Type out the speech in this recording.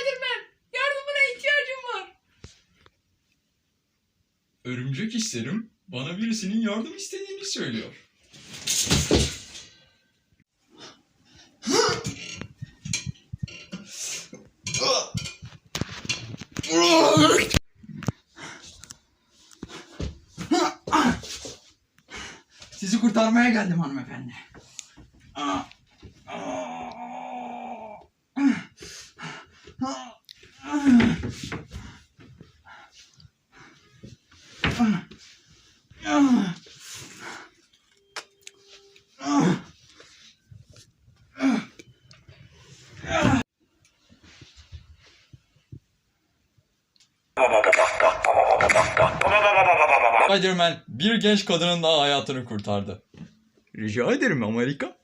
Spiderman yardımına ihtiyacım var. Örümcek hislerim bana birisinin yardım istediğini söylüyor. Sizi kurtarmaya geldim hanımefendi. Aa. Spider-Man bir genç kadının daha hayatını kurtardı. Rica ederim Amerika.